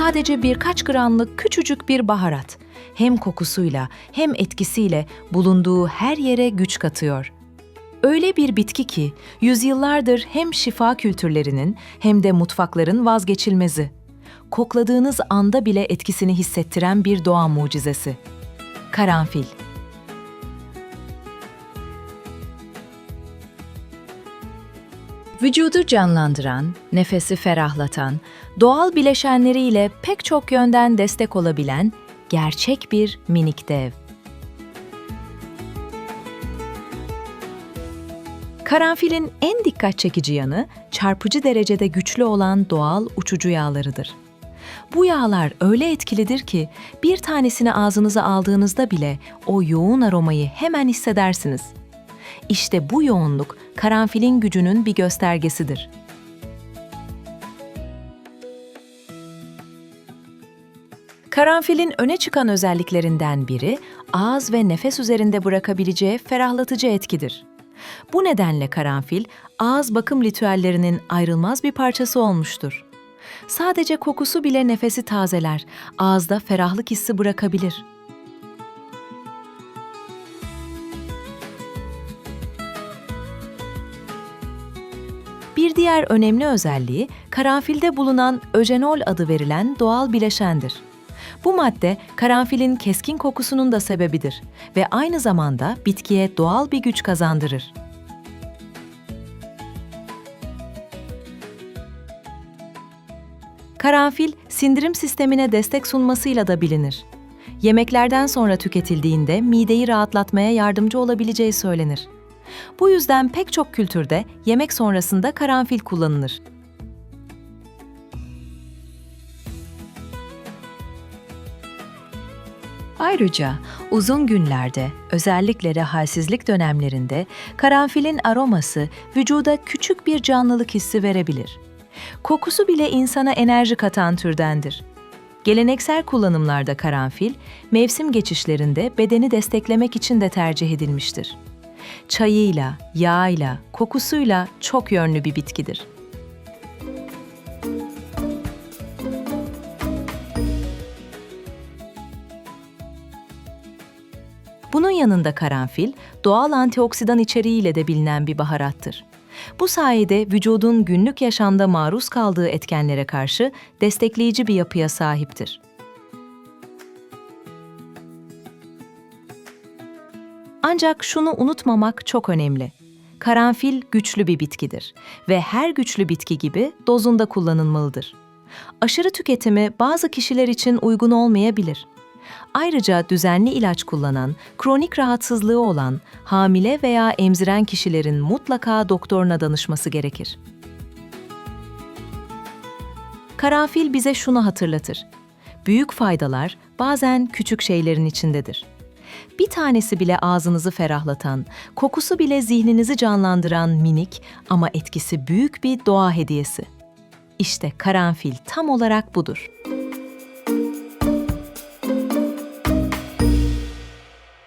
Sadece birkaç gramlık küçücük bir baharat. Hem kokusuyla hem etkisiyle bulunduğu her yere güç katıyor. Öyle bir bitki ki yüzyıllardır hem şifa kültürlerinin hem de mutfakların vazgeçilmezi. Kokladığınız anda bile etkisini hissettiren bir doğa mucizesi. Karanfil Vücudu canlandıran, nefesi ferahlatan, doğal bileşenleriyle pek çok yönden destek olabilen gerçek bir minik dev. Karanfilin en dikkat çekici yanı çarpıcı derecede güçlü olan doğal uçucu yağlarıdır. Bu yağlar öyle etkilidir ki bir tanesini ağzınıza aldığınızda bile o yoğun aromayı hemen hissedersiniz. İşte bu yoğunluk karanfilin gücünün bir göstergesidir. Karanfilin öne çıkan özelliklerinden biri ağız ve nefes üzerinde bırakabileceği ferahlatıcı etkidir. Bu nedenle karanfil ağız bakım ritüellerinin ayrılmaz bir parçası olmuştur. Sadece kokusu bile nefesi tazeler, ağızda ferahlık hissi bırakabilir. Bir diğer önemli özelliği karanfilde bulunan öjenol adı verilen doğal bileşendir. Bu madde karanfilin keskin kokusunun da sebebidir ve aynı zamanda bitkiye doğal bir güç kazandırır. Karanfil, sindirim sistemine destek sunmasıyla da bilinir. Yemeklerden sonra tüketildiğinde mideyi rahatlatmaya yardımcı olabileceği söylenir. Bu yüzden pek çok kültürde yemek sonrasında karanfil kullanılır. Ayrıca uzun günlerde, özellikle de halsizlik dönemlerinde karanfilin aroması vücuda küçük bir canlılık hissi verebilir. Kokusu bile insana enerji katan türdendir. Geleneksel kullanımlarda karanfil, mevsim geçişlerinde bedeni desteklemek için de tercih edilmiştir. Çayıyla, yağıyla, kokusuyla çok yönlü bir bitkidir. Bunun yanında karanfil, doğal antioksidan içeriğiyle de bilinen bir baharattır. Bu sayede vücudun günlük yaşamda maruz kaldığı etkenlere karşı destekleyici bir yapıya sahiptir. Ancak şunu unutmamak çok önemli. Karanfil güçlü bir bitkidir ve her güçlü bitki gibi dozunda kullanılmalıdır. Aşırı tüketimi bazı kişiler için uygun olmayabilir. Ayrıca düzenli ilaç kullanan, kronik rahatsızlığı olan, hamile veya emziren kişilerin mutlaka doktoruna danışması gerekir. Karanfil bize şunu hatırlatır. Büyük faydalar bazen küçük şeylerin içindedir. Bir tanesi bile ağzınızı ferahlatan, kokusu bile zihninizi canlandıran minik ama etkisi büyük bir doğa hediyesi. İşte karanfil tam olarak budur.